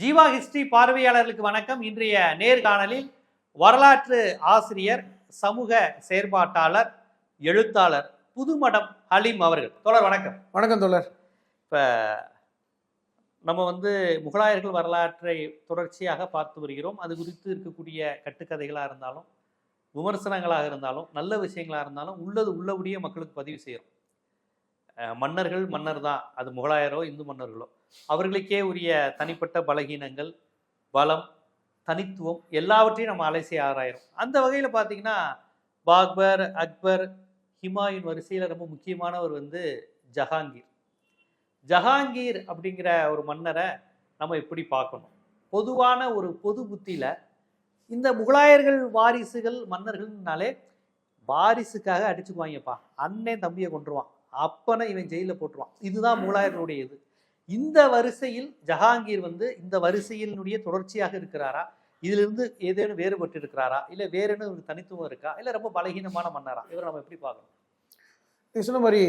Jeeva history பார்வையாளர்களுக்கு வணக்கம். இன்றைய நேர்காணலில் வரலாற்று ஆசிரியர் சமூக செயற்பாட்டாளர் எழுத்தாளர் புதுமடம் ஹலீம் அவர்கள். தோழர் வணக்கம். வணக்கம் தோழர். இப்போ நம்ம வந்து முகலாயர்கள் வரலாற்றை தொடர்ச்சியாக பார்த்து வருகிறோம். அது குறித்து இருக்கக்கூடிய கட்டுக்கதைகளாக இருந்தாலும் விமர்சனங்களாக இருந்தாலும் நல்ல விஷயங்களாக இருந்தாலும் உள்ளது உள்ளபடியே மக்களுக்கு பதிவு செய்கிறோம். மன்னர்கள் மன்னர் தான் அது முகலாயரோ இந்து மன்னர்களோ. அவர்களுக்கே உரிய தனிப்பட்ட பலகீனங்கள் பலம் தனித்துவம் எல்லாவற்றையும் நம்ம அலைசி ஆராயிரும். அந்த வகையில் பார்த்தீங்கன்னா பாக்பர் அக்பர் ஹிமாயின் வரிசையில் ரொம்ப முக்கியமானவர் வந்து ஜஹாங்கீர். ஜஹாங்கீர் அப்படிங்கிற ஒரு மன்னரை நம்ம எப்படி பார்க்கணும்? பொதுவான ஒரு பொது புத்தியில் இந்த முகலாயர்கள் வாரிசுகள் மன்னர்கள்னாலே வாரிசுக்காக அடிச்சுக்குவாங்கப்பா. அண்ணன் தம்பியை கொண்டுருவான் அப்பனை இவன் ஜெயிலில் போட்டுருவான். இதுதான் மூலாயருடைய இது. இந்த வரிசையில் ஜஹாங்கீர் வந்து இந்த வரிசையினுடைய தொடர்ச்சியாக இருக்கிறாரா? இதிலிருந்து ஏதேனும் வேறுபட்டு இருக்கிறாரா இல்லை வேற என்ன தனித்துவம் இருக்கா? இல்லை ரொம்ப பலகீனமான மன்னரா? இவரை நம்ம எப்படி பார்க்கணும்? நீ சொன்ன மாதிரி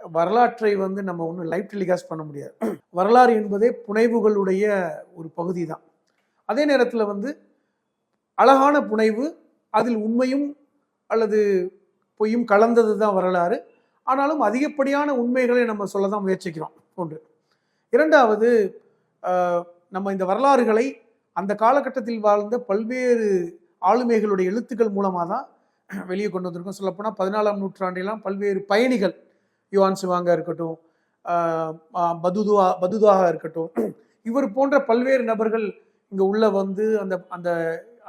வரலாற்றை வந்து நம்ம ஒன்றும் லைவ் டெலிகாஸ்ட் பண்ண முடியாது. வரலாறு என்பதே புனைவுகளுடைய ஒரு பகுதி தான் அதே நேரத்தில் வந்து அழகான புனைவு அதில் உண்மையும் அல்லது பொய்யும் கலந்தது தான் வரலாறு. ஆனாலும் அதிகப்படியான உண்மைகளை நம்ம சொல்ல தான் முயற்சிக்கிறோம். ஒன்று. இரண்டாவது நம்ம இந்த வரலாறுகளை அந்த காலகட்டத்தில் வாழ்ந்த பல்வேறு ஆளுமைகளுடைய எழுத்துக்கள் மூலமாக தான் வெளியே கொண்டு வந்திருக்கோம். சொல்லப்போனால் பதினாலாம் நூற்றாண்டிலாம் பல்வேறு பயணிகள் யுவான் சிவாங்க இருக்கட்டும் பதுதுவா பதுதாக இருக்கட்டும் இவர் போன்ற பல்வேறு நபர்கள் இங்கே உள்ளே வந்து அந்த அந்த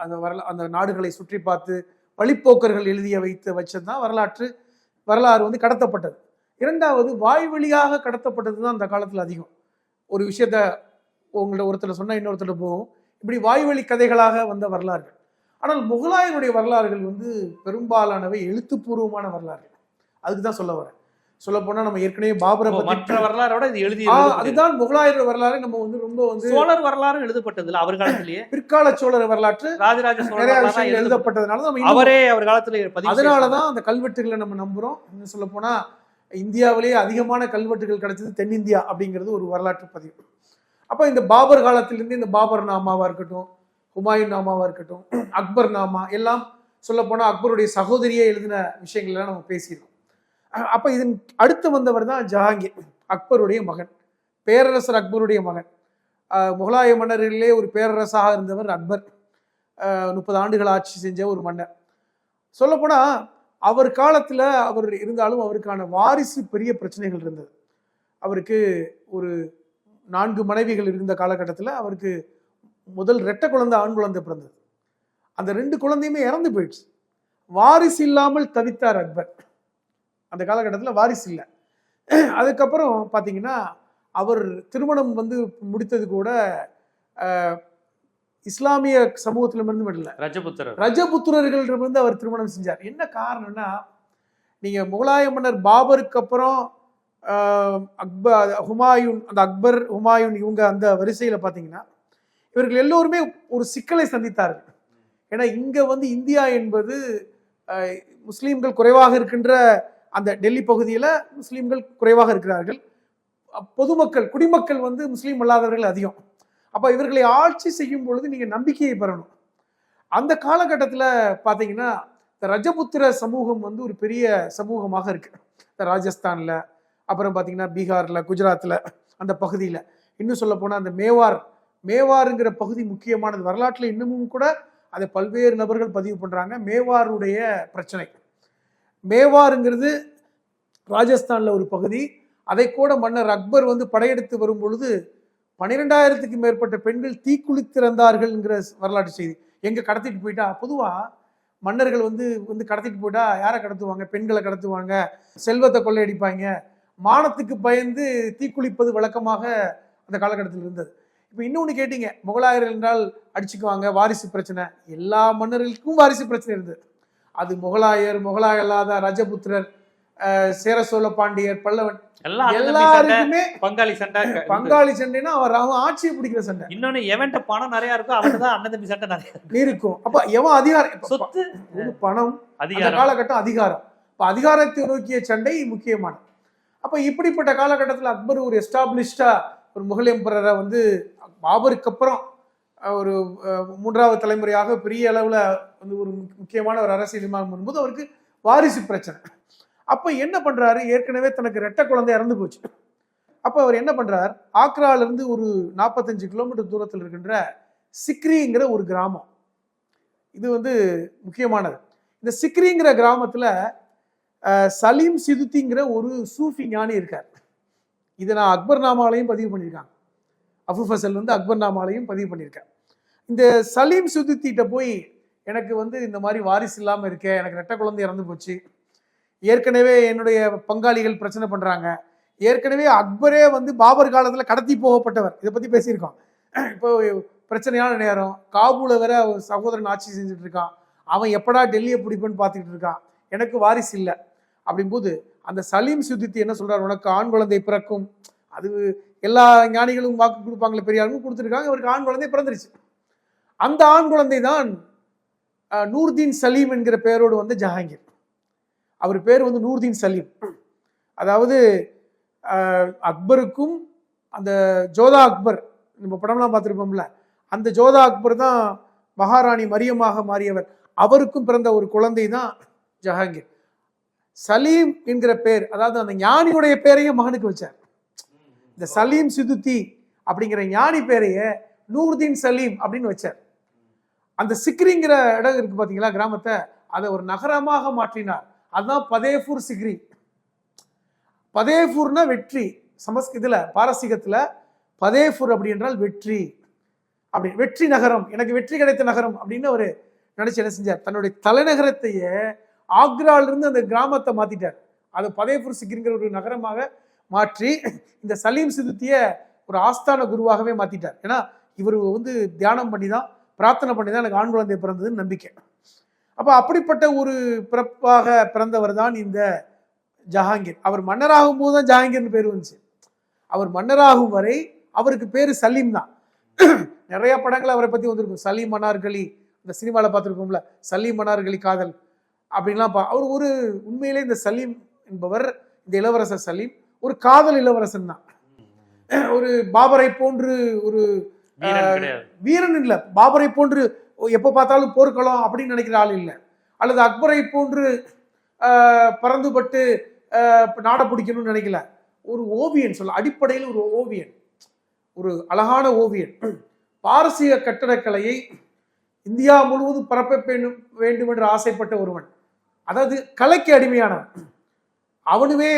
அந்த வரலா அந்த நாடுகளை சுற்றி பார்த்து வழிப்போக்கர்கள் எழுதிய வைத்து வச்சது தான் வரலாற்று வரலாறு வந்து கடத்தப்பட்டது. இரண்டாவது வாய் வழியாக கடத்தப்பட்டது தான் அந்த காலத்தில் அதிகம். ஒரு விஷயத்த உங்கள்ட்ட ஒருத்தர் சொன்னால் இன்னொருத்தர் போகும். இப்படி வாய்வழி கதைகளாக வந்த வரலாறுகள். ஆனால் முகலாயனுடைய வரலாறுகள் வந்து பெரும்பாலானவை எழுத்துப்பூர்வமான வரலாறுகள். அதுக்கு தான் சொல்ல வரேன். சொல்ல போனா நம்ம ஏற்கனவே பாபரை மற்ற வரலாறோட இது எழுதி. அதுதான் முகலாயர் வரலாறு. நம்ம வந்து ரொம்ப வந்து சோழர் வரலாறும் எழுதப்பட்டது இல்ல அவர் காலத்திலேயே பிற்கால சோழர் வரலாற்று ராஜராஜ சோழர் வரலாறு எழுதப்பட்டதுனால நம்ம அவரே அவர் காலத்துல அதனாலதான் அந்த கல்வெட்டுகளை நம்ம நம்புறோம். சொல்ல போனா இந்தியாவிலேயே அதிகமான கல்வெட்டுகள் கிடைச்சது தென்னிந்தியா அப்படிங்கிறது ஒரு வரலாற்று பதிவு. அப்ப இந்த பாபர் காலத்திலிருந்து இந்த பாபர் நாமாவா இருக்கட்டும் ஹுமாயூன் நாமாவா இருக்கட்டும் அக்பர் நாமா எல்லாம் சொல்ல போனா அக்பருடைய சகோதரியே எழுதின விஷயங்கள் எல்லாம் நம்ம பேசியிருக்கோம். அப்போ இதன் அடுத்து வந்தவர் தான் ஜஹாங்கீர் அக்பருடைய மகன் பேரரசர் அக்பருடைய மகன். முகலாய மன்னர்களிலே ஒரு பேரரசாக இருந்தவர் அக்பர். முப்பது ஆண்டுகள் ஆட்சி செஞ்ச ஒரு மன்னர். சொல்லப்போனால் அவர் காலத்தில் அவர் இருந்தாலும் அவருக்கான வாரிசு பெரிய பிரச்சனைகள் இருந்தது. அவருக்கு ஒரு நான்கு மனைவிகள் இருந்த காலகட்டத்தில் அவருக்கு முதல் ரெட்டை குழந்தை ஆண் குழந்தை பிறந்தது. அந்த ரெண்டு குழந்தையுமே இறந்து போயிடுச்சு. வாரிசு இல்லாமல் தவித்தார் அக்பர். அந்த காலகட்டத்தில் வாரிசு இல்லை. அதுக்கப்புறம் பார்த்தீங்கன்னா அவர் திருமணம் வந்து முடித்தது கூட இஸ்லாமிய சமூகத்திலிருந்து இல்லை. ரஜபுத்திரர். ரஜபுத்திரர்களிடமிருந்து அவர் திருமணம் செஞ்சார். என்ன காரணம்னா நீங்க முகலாய மன்னர் பாபருக்கு அப்புறம் அக்பர் ஹுமாயூன் அந்த அக்பர் ஹுமாயூன் இவங்க அந்த வரிசையில பாத்தீங்கன்னா இவர்கள் எல்லோருமே ஒரு சிக்கலை சந்தித்தார்கள். ஏன்னா இங்க வந்து இந்தியா என்பது முஸ்லீம்கள் குறைவாக இருக்கின்ற அந்த டெல்லி பகுதியில் முஸ்லீம்கள் குறைவாக இருக்கிறார்கள். பொதுமக்கள் குடிமக்கள் வந்து முஸ்லீம் அல்லாதவர்கள் அதிகம். அப்போ இவர்களை ஆட்சி செய்யும் பொழுது நீங்கள் நம்பிக்கையை பெறணும். அந்த காலகட்டத்தில் பார்த்தீங்கன்னா இந்த ரஜபுத்திர சமூகம் வந்து ஒரு பெரிய சமூகமாக இருக்கு. இந்த ராஜஸ்தானில் அப்புறம் பார்த்தீங்கன்னா பீகாரில் குஜராத்தில் அந்த பகுதியில். இன்னும் சொல்ல போனால் அந்த மேவார் மேவாருங்கிற பகுதி முக்கியமானது. வரலாற்றில் இன்னமும் கூட அதை பல்வேறு நபர்கள் பதிவு பண்ணுறாங்க மேவாருடைய பிரச்சனை. மேவாருங்கிறது ராஜஸ்தானில் ஒரு பகுதி. அதை கூட மன்னர் அக்பர் வந்து படையெடுத்து வரும் பொழுது பன்னிரெண்டாயிரத்துக்கு மேற்பட்ட பெண்கள் தீக்குளித்திறந்தார்கள்ங்கிற வரலாற்று செய்தி. எங்கே கடத்திட்டு போயிட்டா? பொதுவாக மன்னர்கள் வந்து வந்து கடத்திட்டு போயிட்டா யாரை கடத்துவாங்க? பெண்களை கடத்துவாங்க செல்வத்தை கொள்ளையடிப்பாங்க. மானத்துக்கு பயந்து தீக்குளிப்பது வழக்கமாக அந்த காலகட்டத்தில் இருந்தது. இப்போ இன்னொன்று கேட்டீங்க முகலாயர்கள் என்றால் அடிச்சுக்குவாங்க வாரிசு பிரச்சனை. எல்லா மன்னர்களுக்கும் வாரிசு பிரச்சனை இருந்தது. அது முகலாயர் முகலாய அல்லாத ரஜபுத்திரர் சேர சோழ பாண்டியர் பல்லவன் எல்லாருக்குமே பங்காளி சண்டை. பங்காளி சண்டைனா அவர் அவன் ஆட்சியை பிடிக்கிற சண்டை. இன்னொன்னு எவன்ட்ட பணம் நிறைய இருக்கோ அவன்கிட்ட தான் அண்ணன் தம்பி சண்டை நிறைய இருக்கும். இருக்கும். அப்ப எவன் அதிகாரம்? சொத்து. பணம். அந்த அதிகாரம். காலகட்டம் அதிகாரம். இப்ப அதிகாரத்தை நோக்கிய சண்டை முக்கியமானது. அப்ப இப்படிப்பட்ட காலகட்டத்தில் அக்பர் ஒரு எஸ்டாப்ளிஷ்டா ஒரு முகல் எம்பரரை வந்து பாபருக்கு அப்புறம் ஒரு மூன்றாவது தலைமுறையாக பெரிய அளவில் வந்து ஒரு முக்கியமான ஒரு அரசியல் இமாம் வரும்போது அவருக்கு வாரிசு பிரச்சனை. அப்போ என்ன பண்ணுறாரு ஏற்கனவே தனக்கு ரெட்டை குழந்தை இறந்து போச்சு. அப்போ அவர் என்ன பண்ணுறார் ஆக்ராலேருந்து ஒரு நாற்பத்தஞ்சு கிலோமீட்டர் தூரத்தில் இருக்கின்ற சிக்ரிங்கிற ஒரு கிராமம். இது வந்து முக்கியமானது. இந்த சிக்ரிங்கிற கிராமத்தில் சலீம் சிதுத்திங்கிற ஒரு சூஃபி ஞானி இருக்கார். இதை நான் அக்பர் நாமாலையும் பதிவு பண்ணியிருக்காங்க. அபு ஃபசல் வந்து அக்பர் நாமாலையும் பதிவு பண்ணியிருக்கேன் இந்த சலீம் சிதுத்திட்ட போய் எனக்கு வந்து இந்த மாதிரி வாரிசு இல்லாமல் இருக்கேன் எனக்கு ரெட்ட குழந்தை இறந்து போச்சு. ஏற்கனவே என்னுடைய பங்காளிகள் பிரச்சனை பண்ணுறாங்க ஏற்கனவே அக்பரே வந்து பாபர் காலத்தில் கடத்தி போகப்பட்டவர். இதை பற்றி பேசியிருக்கோம். இப்போ பிரச்சனையான நேரம். காபூல வேற சகோதரன் ஆட்சி செஞ்சுட்டு இருக்கான். அவன் எப்படா டெல்லியை பிடிப்பேன்னு பார்த்துக்கிட்டு இருக்கான். எனக்கு வாரிசு இல்லை. அப்படிங்கும்போது அந்த சலீம் சுதித்தி என்ன சொல்கிறார் உனக்கு ஆண் குழந்தை பிறக்கும். அது எல்லா ஞானிகளும் வாக்கு கொடுப்பாங்களே பெரிய கொடுத்துருக்காங்க. இவருக்கு ஆண் குழந்தை பிறந்துருச்சு. அந்த ஆண் குழந்தை தான் நூர்தீன் சலீம் என்கிற பெயரோடு வந்து ஜஹாங்கீர். அவர் பேர் வந்து நூர்தீன் சலீம். அதாவது அக்பருக்கும் அந்த ஜோதா அக்பர் நம்ம படம்லாம் பார்த்துருப்போம்ல அந்த ஜோதா அக்பர் தான் மகாராணி மரியமாக மாறியவர். அவருக்கும் பிறந்த ஒரு குழந்தை தான் ஜஹாங்கீர். சலீம் என்கிற பேர் அதாவது அந்த ஞானியுடைய பேரையும் மகனுக்கு வச்சார். இந்த சலீம் சிதுத்தி அப்படிங்கிற ஞானி பேரையே நூர்தீன் சலீம் அப்படின்னு வச்சார். அந்த சிக்ரிங்கிற இடம் இருக்கு பார்த்தீங்களா கிராமத்தை அதை ஒரு நகரமாக மாற்றினார். அதுதான் பதேபூர் சிக்ரி. பதேபூர்னா வெற்றி. சமஸ்கிருதத்தில் பாரசீகத்தில் பதேபூர் அப்படி என்றால் வெற்றி. அப்படி வெற்றி நகரம். எனக்கு வெற்றி கிடைத்த நகரம் அப்படின்னு ஒரு நினைச்சு என்ன செஞ்சார்? தன்னுடைய தலைநகரத்தையே ஆக்ராலிருந்து அந்த கிராமத்தை மாற்றிட்டார் அதை பதேபூர் சிக்ரிங்கிற ஒரு நகரமாக மாற்றி இந்த சலீம் சிதுத்திய ஒரு ஆஸ்தான குருவாகவே மாற்றிட்டார் ஏன்னா இவர் வந்து தியானம் பண்ணி தான் பிரார்த்தனை பண்ணி தான் எனக்கு ஆண் குழந்தை பிறந்ததுன்னு நம்பிக்கை. அப்போ அப்படிப்பட்ட ஒரு பிறப்பாக பிறந்தவர் தான் இந்த ஜஹாங்கீர். அவர் மன்னராகும் போது தான் ஜஹாங்கீர்னு பேர் வந்துச்சு. அவர் மன்னராகும் வரை அவருக்கு பேர் சலீம் தான். நிறைய படங்கள் அவரை பற்றி வந்திருக்கும். சலீம் மன்னார்களி இந்த சினிமாவில் பார்த்துருக்கோம்ல சலீம் மன்னார்களி காதல் அப்படின்லாம் பா அவர் ஒரு உண்மையிலே இந்த சலீம் என்பவர் இந்த இளவரசர் சலீம் ஒரு காதல் இளவரசன் தான். ஒரு பாபரை போன்று ஒரு வீரன் இல்ல. பாபரை போன்று எப்ப பார்த்தாலும் போர்க்களம் அப்படின்னு நினைக்கிற ஆள் இல்லை. அல்லது அக்பரை போன்று பறந்துபட்டு நாட பிடிக்கணும்னு நினைக்கல. ஒரு ஓவியன் சொல்ல அடிப்படையில் ஒரு ஓவியன். ஒரு அழகான ஓவியன். பாரசீக கட்டடக்கலையை இந்தியா முழுவதும் பரப்ப வேண்டும் என்று ஆசைப்பட்ட ஒருவன். அதாவது கலைக்கு அடிமையானவன். அவனுமே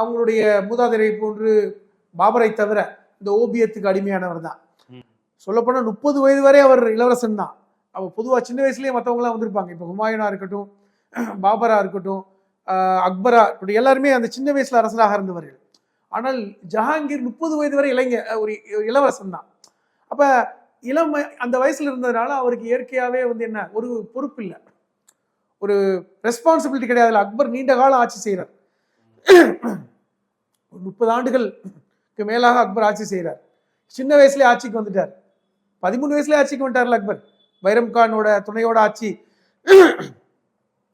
அவங்களுடைய மூதாதையரை போன்று பாபரை தவிர இந்த ஓவியத்துக்கு அடிமையானவர் தான். சொல்லப்போனால் முப்பது வயது வரை அவர் இளவரசன் தான். அப்போ பொதுவாக சின்ன வயசுலேயே மற்றவங்களாம் வந்திருப்பாங்க. இப்போ ஹுமாயூனா இருக்கட்டும் பாபரா இருக்கட்டும் அக்பரா இப்படி எல்லாருமே அந்த சின்ன வயசில் அரசராக இருந்தவர்கள். ஆனால் ஜஹாங்கீர் முப்பது வயது வரை இளைஞ ஒரு இளவரசன் தான். அப்போ இளம் அந்த வயசில் இருந்ததுனால அவருக்கு இயற்கையாகவே வந்து என்ன ஒரு பொறுப்பு இல்லை. ஒரு ரெஸ்பான்சிபிலிட்டி கிடையாது அக்பர் நீண்ட காலம் ஆட்சி செய்கிறார் ஒரு முப்பது ஆண்டுகளுக்கு மேலாக அக்பர் ஆட்சி செய்கிறார் சின்ன வயசுலேயே ஆட்சிக்கு வந்துட்டார். பதிமூணு வயசுல ஆட்சிக்கு வந்துட்டார்ல அக்பர். பைரம் கானோட துணையோட ஆட்சி.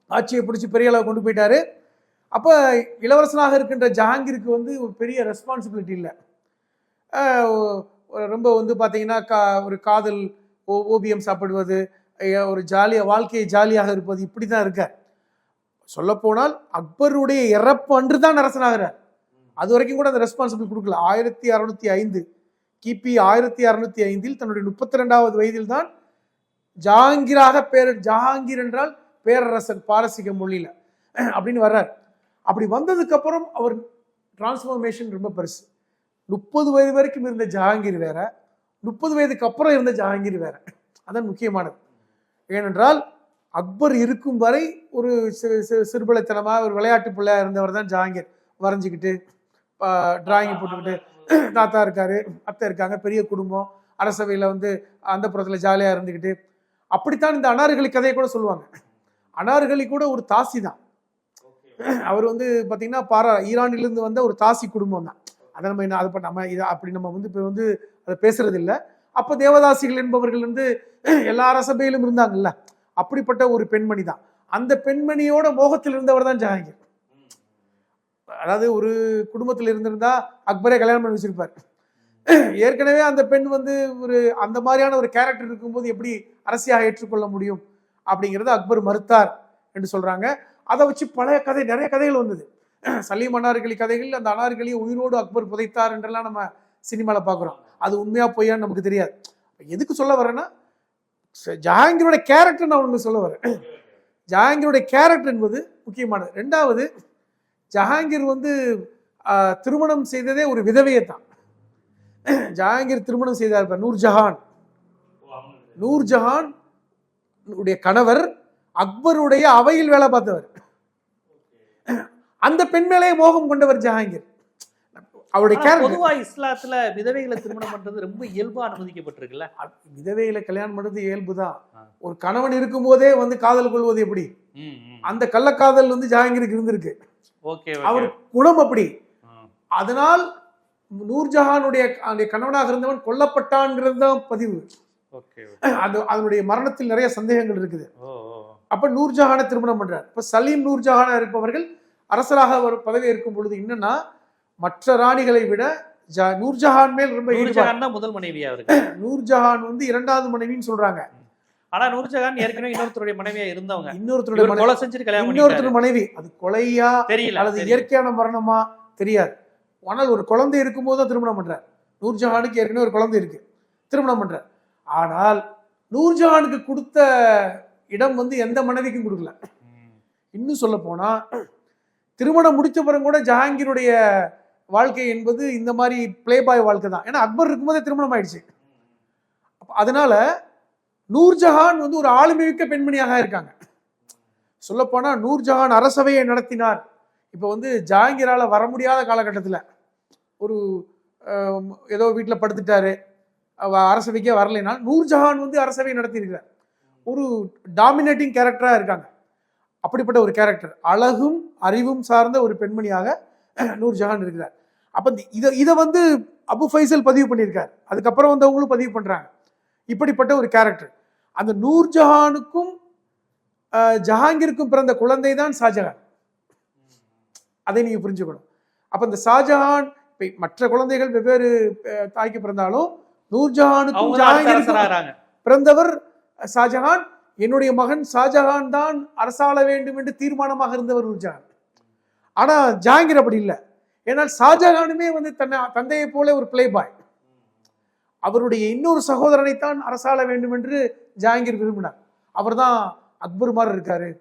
ஆட்சியை பிடிச்சி பெரிய அளவு கொண்டு போயிட்டாரு. அப்போ இளவரசனாக இருக்கின்ற ஜஹாங்கீருக்கு வந்து ஒரு பெரிய ரெஸ்பான்சிபிலிட்டி இல்லை. ரொம்ப வந்து பார்த்தீங்கன்னா கா ஒரு காதல் ஓ- ஓவியம் சாப்பிடுவது ஒரு ஜாலியாக வாழ்க்கையை ஜாலியாக இருப்பது இப்படி தான் இருக்க. சொல்லப்போனால் அக்பருடைய இறப்பு அன்று தான் அரசனாகிறார். அது வரைக்கும் கூட அந்த ரெஸ்பான்சிபிள் கொடுக்கல. ஆயிரத்தி அறுநூத்தி ஐந்து கிபி ஆயிரத்தி அறுநூத்தி ஐந்தில் தன்னுடைய முப்பத்தி ரெண்டாவது வயதில் தான் ஜஹாங்கீராக பேர் ஜஹாங்கீர் என்றால் பேரரசர் பாரசீக மொழியில அப்படின்னு வர்றார். அப்படி வந்ததுக்கு அப்புறம் அவர் டிரான்ஸ்ஃபர்மேஷன் ரொம்ப பெருசு. முப்பது வயது வரைக்கும் இருந்த ஜஹாங்கீர் வேற முப்பது வயதுக்கு அப்புறம் இருந்த ஜஹாங்கீர் வேற. அதான் முக்கியமானது. ஏனென்றால் அக்பர் இருக்கும் வரை ஒரு சிறுபலத்தனமாக ஒரு விளையாட்டு பிள்ளையா இருந்தவர் தான் ஜஹாங்கீர் வரைஞ்சிக்கிட்டு டிராயிங் போட்டுக்கிட்டு தாத்தா இருக்காரு அத்தை இருக்காங்க பெரிய குடும்பம். அரசவையில் வந்து அந்த புறத்தில் ஜாலியாக இருந்துக்கிட்டு அப்படித்தான் இந்த அனார்கலி கதையை கூட சொல்லுவாங்க. அனார்கலி கூட ஒரு தாசி தான். அவர் வந்து பார்த்தீங்கன்னா பாரா ஈரானிலிருந்து வந்த ஒரு தாசி குடும்பம் தான். அதை நம்ம என்ன அதை நம்ம இதை அப்படி நம்ம வந்து இப்போ வந்து அதை பேசுறது இல்லை அப்போ தேவதாசிகள் என்பவர்கள் வந்து எல்லா அரசபையிலும் இருந்தாங்கல்ல. அப்படிப்பட்ட ஒரு பெண்மணி தான். அந்த பெண்மணியோட மோகத்தில் இருந்தவர் தான் ஜஹாங்கீர் அதாவது ஒரு குடும்பத்தில் இருந்திருந்தா அக்பரே கல்யாணம் பண்ணி வச்சிருப்பார். ஏற்கனவே அந்த பெண் வந்து ஒரு அந்த மாதிரியான ஒரு கேரக்டர் இருக்கும்போது எப்படி அரசியாக ஏற்றுக்கொள்ள முடியும் அப்படிங்கிறத அக்பர் மறுத்தார் என்று சொல்றாங்க. அதை வச்சு பழைய கதை நிறைய கதைகள் வந்தது. சலீம் அன்னார்களி கதைகள் அந்த அனார்களி உயிரோடு அக்பர் புதைத்தார் என்றெல்லாம் நம்ம சினிமாவில் பார்க்குறோம். அது உண்மையா பொய்யான்னு நமக்கு தெரியாது. எதுக்கு சொல்ல வரேன்னா ச- ஜஹாங்கீரோட கேரக்டர் நான் உங்களுக்கு சொல்ல வரேன் ஜஹாங்கீரோட கேரக்டர் என்பது முக்கியமானது. ரெண்டாவது ஜஹாங்கீர் வந்து திருமணம் செய்ததே ஒரு விதவையை தான். ஜஹாங்கீர் திருமணம் செய்தார் நூர்ஜஹான் நூர்ஜஹான் உடைய கணவர் அக்பருடைய அவையில் வேலை பார்த்தவர். அந்த பெண் மேலே மோகம் கொண்டவர் ஜஹாங்கீர். அவருடைய பொதுவா இஸ்லாத்துல விதவைகளை திருமணம் பண்றது ரொம்ப இயல்பா அனுமதிக்கப்பட்டிருக்குல்ல? விதவைகளை கல்யாணம் பண்றது இயல்புதான் ஆ. ஒரு கணவன் இருக்கும்போதே வந்து காதல் கொள்வது எப்படி? அந்த கள்ளக்காதல் வந்து ஜஹாங்கீருக்கு இருந்திருக்கு. அவர் குணம் அப்படி. அதனால் நூர்ஜஹானுடைய கணவனாக இருந்தவன் கொல்லப்பட்டான்ங்கிறது தான் பதிவு. அது அதனுடைய மரணத்தில் நிறைய சந்தேகங்கள் இருக்குது. அப்ப நூர்ஜஹானை திருமணம் பண்றார். இப்ப சலீம் நூர்ஜஹானா இருப்பவர்கள் அரசராக ஒரு பதவி இருக்கும் பொழுது என்னன்னா மற்ற ராணிகளை விட நூர்ஜஹான் மேல் ரொம்ப முதல் மனைவி நூர்ஜஹான் வந்து இரண்டாவது மனைவின்னு சொல்றாங்க. ஆனா நூர்ஜஹான் ஏற்கனவே இன்னொருத்தருடைய மனைவியா இருந்தவங்க. இன்னொருத்தருடைய கொலை செஞ்சுட்டு கல்யாணம் இன்னொருத்தர் பண்ணிட்டாரு மனைவி. அது கொலையா தெரியல அல்லது. இயற்கையான மரணமா? தெரியாது. ஆனால் ஒரு குழந்தை இருக்கும்போது தான் திருமணம் பண்றார். நூர்ஜஹானுக்கு ஏற்கனவே ஒரு குழந்தை இருக்கு. திருமணம் பண்றார். ஆனால் நூர்ஜஹானுக்கு கொடுத்த இடம் வந்து எந்த மனைவிக்கும் கொடுக்கல. இன்னும் சொல்ல போனா திருமணம் முடிச்ச பிறகு கூட ஜஹாங்கீருடைய வாழ்க்கை என்பது இந்த மாதிரி பிளே பாய் வாழ்க்கை தான். ஏன்னா அக்பர் இருக்கும்போதே திருமணம் ஆயிடுச்சு. அதனால நூர்ஜஹான் வந்து ஒரு ஆளுமைமிக்க பெண்மணியாக இருக்காங்க. சொல்லப்போனால் நூர்ஜஹான் அரசவையை நடத்தினார். இப்போ வந்து ஜஹாங்கீரால வர முடியாத காலகட்டத்தில் ஒரு ஏதோ வீட்டில் படுத்துட்டாரு. அரசவைக்கே வரலைன்னா நூர்ஜஹான் வந்து அரசவை நடத்தியிருக்கிறார். ஒரு டாமினேட்டிங் கேரக்டராக இருக்காங்க. அப்படிப்பட்ட ஒரு கேரக்டர். அழகும் அறிவும் சார்ந்த ஒரு பெண்மணியாக நூர்ஜஹான் இருக்கிறார். அப்போ இதை இதை வந்து அபு ஃபைசல் பதிவு பண்ணியிருக்கார். அதுக்கப்புறம் வந்தவங்களும் பதிவு பண்ணுறாங்க இப்படிப்பட்ட ஒரு கேரக்டர். அந்த நூர்ஜஹானுக்கும் அஹ், ஜஹாங்கீருக்கும் பிறந்த குழந்தை தான் ஷாஜஹான். அதை நீங்க புரிஞ்சுக்கணும். அப்ப இந்த ஷாஜஹான் இப்ப மற்ற குழந்தைகள் வெவ்வேறு தாய்க்கு பிறந்தாலும் நூர்ஜஹானுக்கும் பிறந்தவர் ஷாஜஹான். என்னுடைய மகன் ஷாஜஹான் தான் அரசாள வேண்டும் என்று தீர்மானமாக இருந்தவர் நூர்ஜஹான். ஆனா ஜஹாங்கீர் அப்படி இல்லை. ஏன்னால் ஷாஜஹானுமே வந்து தன்னை தந்தையை போல ஒரு பிளே பாய் அவருடைய இன்னொரு சகோதரனைத்தான் அரசாள வேண்டும் என்று ஜஹாங்கீர் விரும்பினார். அவர்தான் அக்பர் மாதிரி இருக்காரு.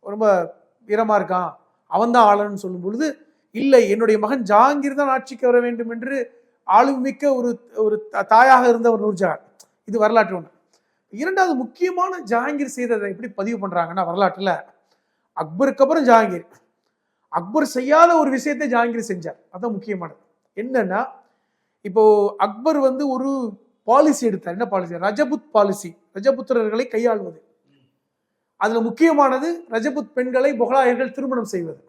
ரொம்ப வீரமா இருக்கான். அவன் தான் ஆளன்னு சொல்லும் பொழுது இல்லை என்னுடைய மகன் ஜஹாங்கீர் தான் ஆட்சிக்கு வர வேண்டும் என்று ஆளுமிக்க ஒரு ஒரு த- தாயாக இருந்தவர் நூர்ஜஹான். இது வரலாற்று ஒன்று. இரண்டாவது முக்கியமான ஜஹாங்கீர் செய்ததை எப்படி பதிவு பண்றாங்கன்னா வரலாற்றுல அக்பருக்கு அப்புறம் ஜஹாங்கீர் அக்பர் செய்யாத ஒரு விஷயத்தை ஜஹாங்கீர் செஞ்சார். அதான் முக்கியமானது. என்னன்னா இப்போ அக்பர் வந்து ஒரு பாலிசி எடுத்தார். என்ன பாலிசி ரஜபுத் பாலிசி ரஜபுத்திரர்களை கையாளுவது. அதுல முக்கியமானது ரஜபுத் பெண்களை முகலாயர்கள் திருமணம் செய்வது.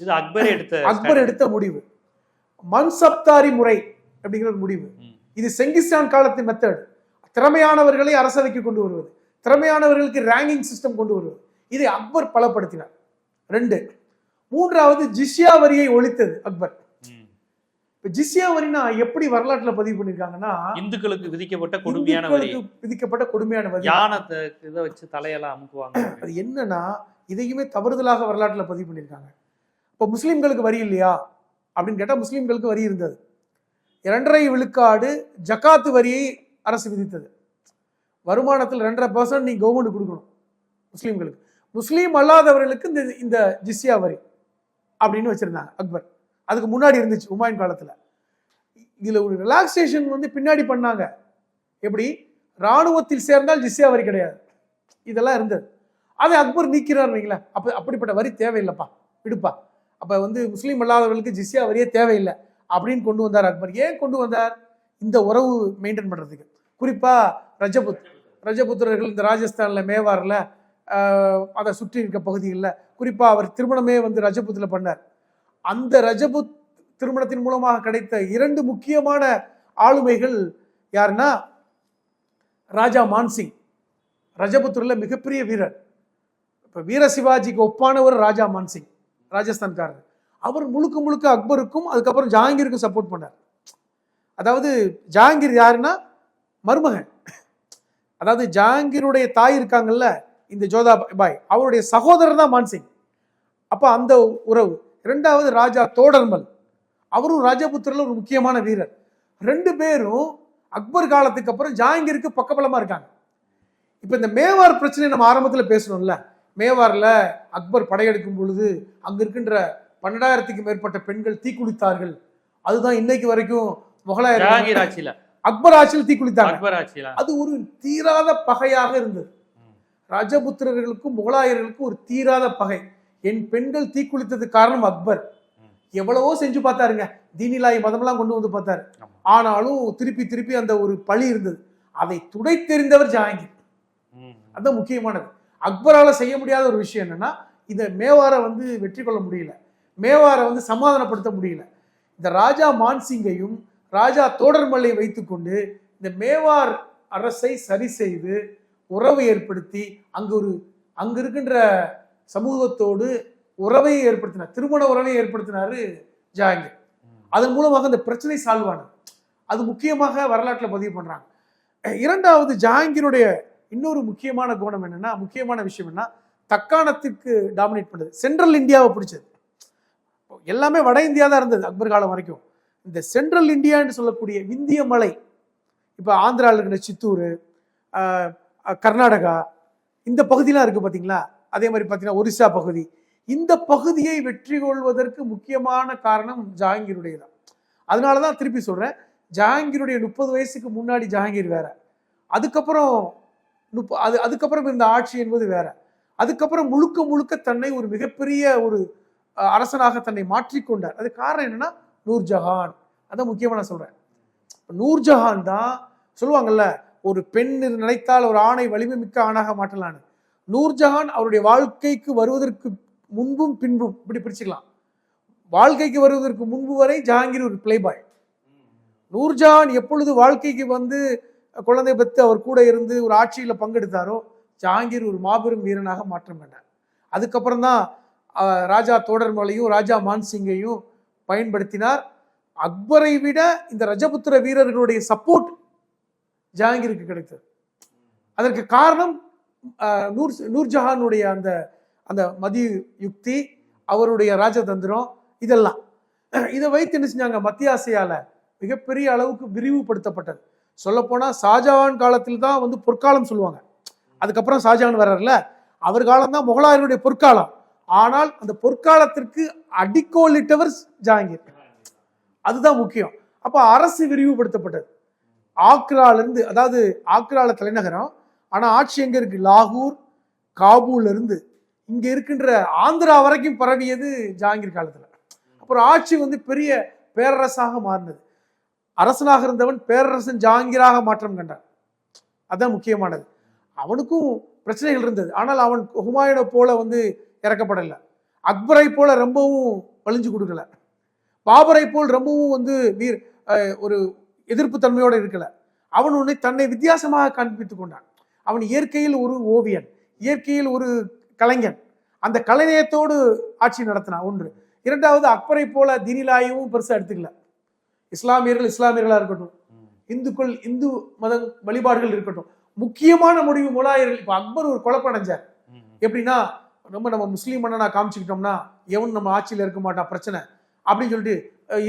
இது அக்பரே எடுத்த அக்பர் எடுத்த முடிவு. மன்சப்தாரி முறை அப்படிங்கிற முடிவு. இது செங்கிஸ்தான் காலத்தின் மெத்தட் திறமையானவர்களை அரசவைக்கு கொண்டு வருவது. திறமையானவர்களுக்கு ரேங்கிங் சிஸ்டம் கொண்டு வருவது. இதை அக்பர் பலப்படுத்தினார். ரெண்டு. மூன்றாவது ஜிஸ்யா வரியை ஒழித்தது அக்பர். இப்ப ஜிஸ்யா வரினா எப்படி வரலாற்றுல பதிவு பண்ணிருக்காங்கன்னா இந்துக்களுக்கு விதிக்கப்பட்ட கொடுமையான வரி. விதிக்கப்பட்ட கொடுமையான வரி. யானை இதை வச்சு தலையெல்லாம் அமுக்குவாங்க. அது என்னன்னா இதையுமே தவறுதலாக வரலாற்றுல பதிவு பண்ணியிருக்காங்க இப்போ முஸ்லிம்களுக்கு வரி இல்லையா? அப்படின்னு கேட்டால் முஸ்லிம்களுக்கு வரி இருந்தது. இரண்டரை விழுக்காடு ஜக்காத்து வரியை அரசு விதித்தது. வருமானத்தில் ரெண்டரை பர்சன்ட் நீ கவர்மெண்ட் கொடுக்கணும் முஸ்லிம்களுக்கு. முஸ்லீம் அல்லாதவர்களுக்கு இந்த இந்த ஜிஸ்யா வரி அப்படின்னு வச்சிருந்தாங்க அக்பர். அதுக்கு முன்னாடி இருந்துச்சு உமாயின் காலத்தில். இதில் ஒரு ரிலாக்ஸேஷன் வந்து பின்னாடி பண்ணாங்க. எப்படி? ராணுவத்தில் சேர்ந்தால் ஜிஸ்யா வரி கிடையாது. இதெல்லாம் இருந்தது. அதை அக்பர் நீக்கிறார் வைங்களேன் அப்போ அப்படிப்பட்ட வரி தேவையில்லைப்பா விடுப்பா. அப்போ வந்து முஸ்லீம் அல்லாதவர்களுக்கு ஜிஸ்யா வரியே தேவையில்லை அப்படின்னு கொண்டு வந்தார் அக்பர். ஏன் கொண்டு வந்தார்? இந்த உறவு மெயின்டைன் பண்ணுறதுக்கு குறிப்பாக ரஜபுத். ரஜபுத்திரர்கள் இந்த ராஜஸ்தானில் மேவாரில் அதை சுற்றி இருக்க பகுதிகளில். குறிப்பாக அவர் திருமணமே வந்து ரஜபுத்தில் பண்ணார். அந்த ரஜபுத் திருமணத்தின் மூலமாக கிடைத்த இரண்டு முக்கியமான ஆளுமைகள் யாருன்னா ராஜா மான்சிங். ரஜபுத்தூரில் மிகப்பெரிய வீரர். இப்போ வீர சிவாஜிக்கு ஒப்பானவர் ராஜா மான்சிங் ராஜஸ்தான்காரர். அவர் முழுக்க முழுக்க அக்பருக்கும் அதுக்கப்புறம் ஜஹாங்கீருக்கும் சப்போர்ட் பண்ணார். அதாவது ஜஹாங்கீர் யாருன்னா மருமகன். அதாவது ஜஹாங்கீருடைய தாய் இருக்காங்கல்ல இந்த ஜோதா பாய் அவருடைய சகோதரர் தான் மான்சிங். அப்போ அந்த உறவு இரண்டாவது ராஜா தோடர்மல். அவரும் ராஜபுத்திரில் ஒரு முக்கியமான வீரர். ரெண்டு பேரும் அக்பர் காலத்துக்கு அப்புறம் ஜஹாங்கீருக்கு பக்கபலமா இருக்காங்க. இப்ப இந்த மேவார் பிரச்சனை நம்ம ஆரம்பத்துல பேசணும்ல. மேவார்ல அக்பர் படையெடுக்கும் பொழுது அங்க இருக்கின்ற பன்னெண்டாயிரத்துக்கு மேற்பட்ட பெண்கள் தீக்குளித்தார்கள் அதுதான் இன்னைக்கு வரைக்கும் முகலாயர் ஆட்சியில. அக்பர் ஆட்சியில் தீக்குளித்தாங்க அக்பர் ஆட்சியில. அது ஒரு தீராத பகையாக இருந்தது. ராஜபுத்திரர்களுக்கும் முகலாயர்களுக்கும் ஒரு தீராத பகை. என் பெண்கள் தீக்குளித்ததுக்கு காரணம் அக்பர். எவ்வளவோ செஞ்சு பார்த்தாருங்க. தீனிலாய் மதமெல்லாம் கொண்டு வந்து பார்த்தாரு. ஆனாலும் திருப்பி திருப்பி அந்த ஒரு பழி இருந்தது. அதை துடைத்தெறிந்தவர் ஜஹாங்கீர் ம். அதுதான் முக்கியமானது. அக்பரால செய்ய முடியாத ஒரு விஷயம் என்னன்னா இந்த மேவாரை வந்து வெற்றி கொள்ள முடியல. மேவாரை வந்து சமாதானப்படுத்த முடியல. இந்த ராஜா மான்சிங்கையும் ராஜா தோடர்மல்லை வைத்துக்கொண்டு இந்த மேவார் அரசை சரி செய்து உறவை ஏற்படுத்தி அங்கு ஒரு அங்கு இருக்கின்ற சமூகத்தோடு உறவை ஏற்படுத்தினார். திருமண உறவை ஏற்படுத்தினாரு ஜஹாங்கீர் அதன் மூலமாக அந்த பிரச்சனை சால்வ் ஆனது. அது முக்கியமாக வரலாற்றில் பதிவு பண்ணுறாங்க இரண்டாவது ஜஹாங்கீருடைய இன்னொரு முக்கியமான கோணம் என்னன்னா முக்கியமான விஷயம் என்ன தக்காணத்துக்கு டாமினேட் பண்ணது. சென்ட்ரல் இந்தியாவை பிடிச்சது. எல்லாமே வட இந்தியா தான் இருந்தது அக்பர் காலம் வரைக்கும். இந்த சென்ட்ரல் இந்தியான்னு சொல்லக்கூடிய விந்திய மலை இப்போ ஆந்திராவில் இருக்கிற சித்தூர் கர்நாடகா இந்த பகுதியெலாம் இருக்குது பார்த்தீங்களா அதே மாதிரி பார்த்தீங்கன்னா ஒரிசா பகுதி. இந்த பகுதியை வெற்றி கொள்வதற்கு முக்கியமான காரணம் ஜஹாங்கீருடைய தான் அதனால தான் திருப்பி சொல்கிறேன் ஜஹாங்கீருடைய முப்பது வயசுக்கு முன்னாடி ஜஹாங்கீர் வேற. அதுக்கப்புறம் முப்ப அது அதுக்கப்புறம் இந்த ஆட்சி என்பது வேற. அதுக்கப்புறம் முழுக்க முழுக்க தன்னை ஒரு மிகப்பெரிய ஒரு அரசனாக தன்னை மாற்றிக்கொண்டார் அது காரணம் என்னன்னா நூர்ஜஹான் அதான் முக்கியமாக நான் சொல்கிறேன் நூர்ஜஹான் தான் சொல்லுவாங்கல்ல ஒரு பெண் நினைத்தால் ஒரு ஆணை வலிமை மிக்க ஆணாக மாற்றலான்னு. நூர்ஜஹான் அவருடைய வாழ்க்கைக்கு வருவதற்கு முன்பும் பின்பும் இப்படி பிரிச்சுக்கலாம். வாழ்க்கைக்கு வருவதற்கு முன்பு வரை ஜஹாங்கீர் ஒரு பிளே பாய் நூர்ஜஹான் எப்பொழுது வாழ்க்கைக்கு வந்து குழந்தை பெற்று அவர் கூட இருந்து ஒரு ஆட்சியில் பங்கெடுத்தாரோ ஜஹாங்கீர் ஒரு மாபெரும் வீரனாக மாற்றம் கண்டார். அதுக்கப்புறம் தான் ராஜா தோடர்மலையும் ராஜா மான்சிங்கையும் பயன்படுத்தினார். அக்பரை விட இந்த ரஜபுத்திர வீரர்களுடைய சப்போர்ட் ஜஹாங்கீருக்கு கிடைத்தது. அதற்கு காரணம் நூர் நூர்ஜஹானுடைய அந்த அந்த மதி யுக்தி அவருடைய ராஜதந்திரம் இதெல்லாம். இதை வைத்து என்ன செஞ்சாங்க? மத்திய ஆசியால மிகப்பெரிய அளவுக்கு விரிவுபடுத்தப்பட்டது. சொல்லப்போனால் ஷாஜஹான் காலத்தில் தான் வந்து பொற்காலம் சொல்லுவாங்க. அதுக்கப்புறம் ஷாஜஹான் வர்றார்ல. அவர் காலம் தான் முகலாயருடைய பொற்காலம். ஆனால் அந்த பொற்காலத்திற்கு அடிக்கோலிட்டவர் ஜஹாங்கீர் அதுதான் முக்கியம். அப்போ அரசு விரிவுபடுத்தப்பட்டது. ஆக்ரால இருந்து அதாவது ஆக்ரால தலைநகரம் ஆனால் ஆட்சி எங்கே இருக்கு? லாகூர் காபூலேருந்து இங்கே இருக்கின்ற ஆந்திரா வரைக்கும் பரவியது ஜஹாங்கீர் காலத்தில். அப்புறம் ஆட்சி வந்து பெரிய பேரரசாக மாறினது. அரசனாக இருந்தவன் பேரரசன் ஜஹாங்கீராக மாற்றம் கண்டான். அதுதான் முக்கியமானது. அவனுக்கும் பிரச்சனைகள் இருந்தது. ஆனால் அவன் ஹுமாயூனை போல வந்து இறக்கப்படலை. அக்பரை போல ரொம்பவும் வலிஞ்சு கொடுக்கல. பாபரை போல் ரொம்பவும் வந்து வீர் ஒரு எதிர்ப்பு தன்மையோடு இருக்கலை. அவன் உன்னை தன்னை வித்தியாசமாக காண்பித்துக் கொண்டான். அவன் இயற்கையில் ஒரு ஓவியன் இயற்கையில் ஒரு கலைஞன் அந்த கலைநயத்தோடு ஆட்சி நடத்தினான் ஒன்று இரண்டாவது அக்பரை போல தினிலாயும் பெருசா எடுத்துக்கல இஸ்லாமியர்கள் இஸ்லாமியர்களா இருக்கட்டும். இந்துக்கள் இந்து மத வழிபாடுகள் இருக்கட்டும் முக்கியமான முடிவு முலாயர்கள் இப்ப அக்பர் ஒரு குழப்படைஞ்சார். எப்படின்னா ரொம்ப நம்ம முஸ்லீம் மன்னனா காமிச்சுக்கிட்டோம்னா எவன் நம்ம ஆட்சியில இருக்க மாட்டான் பிரச்சனை அப்படின்னு சொல்லிட்டு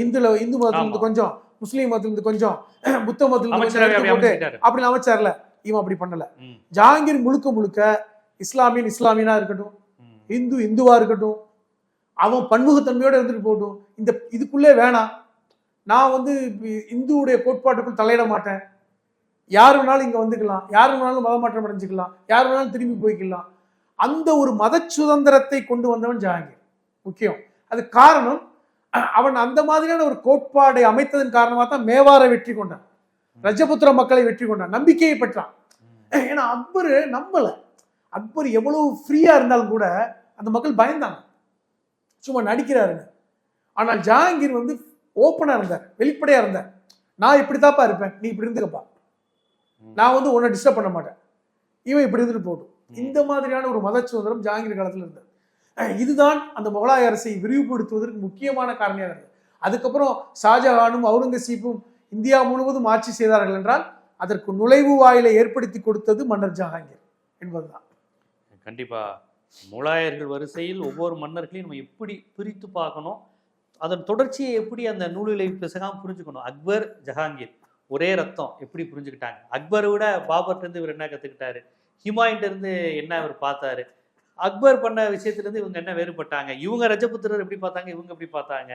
இந்துல இந்து மதத்துல இருந்து. கொஞ்சம் முஸ்லீம் மதத்துல இருந்து கொஞ்சம் புத்த மதத்துல இருந்து போட்டு அமைச்சிட்டாரு. அப்படி அமைச்சார்ல இவன் அப்படி பண்ணல. ஜஹாங்கீர் முழுக்க முழுக்க இஸ்லாமியன் இஸ்லாமியனா இருக்கட்டும். இந்து இந்துவா இருக்கட்டும் அவன் பன்முகத்தன்மையோட இருந்துட்டு போகட்டும். இந்த இதுக்குள்ளே வேணாம். நான் வந்து இந்துவுடைய கோட்பாட்டுக்குள் தலையிட மாட்டேன். யார் வேணாலும் இங்க வந்துக்கலாம். யார் வேணாலும் மதமாற்றம் அடைஞ்சுக்கலாம். யார் வேணாலும் திரும்பி போய்க்கலாம். அந்த ஒரு மத சுதந்திரத்தை கொண்டு வந்தவன் ஜஹாங்கீர் முக்கியம். அது காரணம் அவன் அந்த மாதிரியான ஒரு கோட்பாடை அமைத்ததன் காரணமாக தான் மேவாரை வெற்றி கொண்டான். ரஜபுத்திர மக்களை வெற்றி கொண்டான் நம்பிக்கையை பெற்றான். ஏன்னா அக்பர் நம்பல. அக்பர் எவ்வளவு ஃப்ரீயா இருந்தாலும் கூட அந்த மக்கள் பயந்தாங்க. சும்மா நடிக்கிறாருங்க ஆனால் ஜஹாங்கீர் வந்து ஓப்பனா இருந்தார் வெளிப்படையா இருந்தார். நான் இப்படித்தாப்பா இருப்பேன் நீ இப்படி இருந்துக்கப்பா. நான் வந்து உன்னை டிஸ்டர்ப் பண்ண மாட்டேன். இவன் இப்படி இருந்துட்டு போகட்டும். ம். இந்த மாதிரியான ஒரு மத சுதந்திரம் ஜஹாங்கீர் காலத்துல இருந்தது. இதுதான் அந்த முகலாய அரசை விரிவுபடுத்துவதற்கு முக்கியமான காரணியாக இருந்தது. அதுக்கப்புறம் ஷாஜஹானும் அவுரங்கசீப்பும் இந்தியா முழுவதும் ஆட்சி செய்தார்கள் என்றால் அதற்கு நுழைவு வாயிலை ஏற்படுத்தி கொடுத்தது மன்னர் ஜஹாங்கீர் என்பதுதான். கண்டிப்பா. முலாயர்கள் வரிசையில் ஒவ்வொரு மன்னர்களையும் நம்ம எப்படி பிரித்து பார்க்கணும்? அதன் தொடர்ச்சியை எப்படி அந்த நூலிலை பிசகாம புரிஞ்சுக்கணும்? அக்பர் ஜஹாங்கீர் ஒரே ரத்தம் எப்படி புரிஞ்சுக்கிட்டாங்க? அக்பரை விட பாபர்ட்ட இருந்து இவர் என்ன கத்துக்கிட்டாரு? ஹிமாயின்ட்ட இருந்து என்ன அவர் பார்த்தாரு? அக்பர் பண்ண விஷயத்துல இருந்து இவங்க என்ன வேறுபட்டாங்க? இவங்க ரஜபுத்திரர் எப்படி பார்த்தாங்க? இவங்க எப்படி பார்த்தாங்க?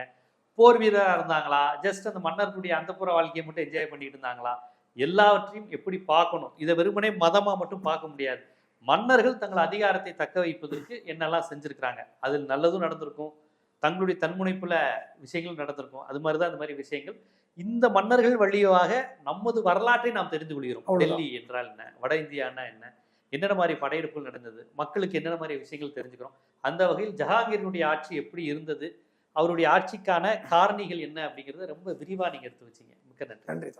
போர் வீரரா இருந்தாங்களா? ஜஸ்ட் அந்த மன்னர்களுடைய அந்தப்புற வாழ்க்கையை மட்டும் என்ஜாய் பண்ணிட்டு இருந்தாங்களா? எல்லாவற்றையும் எப்படி பார்க்கணும்? இதை வெறுமனே மதமா மட்டும் பார்க்க முடியாது. மன்னர்கள் தங்கள் அதிகாரத்தை தக்க வைப்பதற்கு என்னெல்லாம் செஞ்சிருக்கிறாங்க? அதில் நல்லதும் நடந்திருக்கும். தங்களுடைய தன்முனைப்புல விஷயங்கள் நடந்திருக்கும். அது மாதிரி தான் இந்த மாதிரி விஷயங்கள். இந்த மன்னர்கள் வழியாக நமது வரலாற்றை நாம் தெரிந்து கொள்கிறோம். டெல்லி என்றால் என்ன? வட இந்தியான்னா என்ன? என்னென்ன மாதிரி படையெடுப்புகள் நடந்தது? மக்களுக்கு என்னென்ன மாதிரி விஷயங்கள் தெரிஞ்சுக்கிறோம்? அந்த வகையில் ஜஹாங்கீரினுடைய ஆட்சி எப்படி இருந்தது? அவருடைய ஆட்சிக்கான காரணிகள் என்ன அப்படிங்கிறத ரொம்ப விரிவாக நீங்கள் எடுத்து வச்சீங்க. மிக்க நன்றி. நன்றி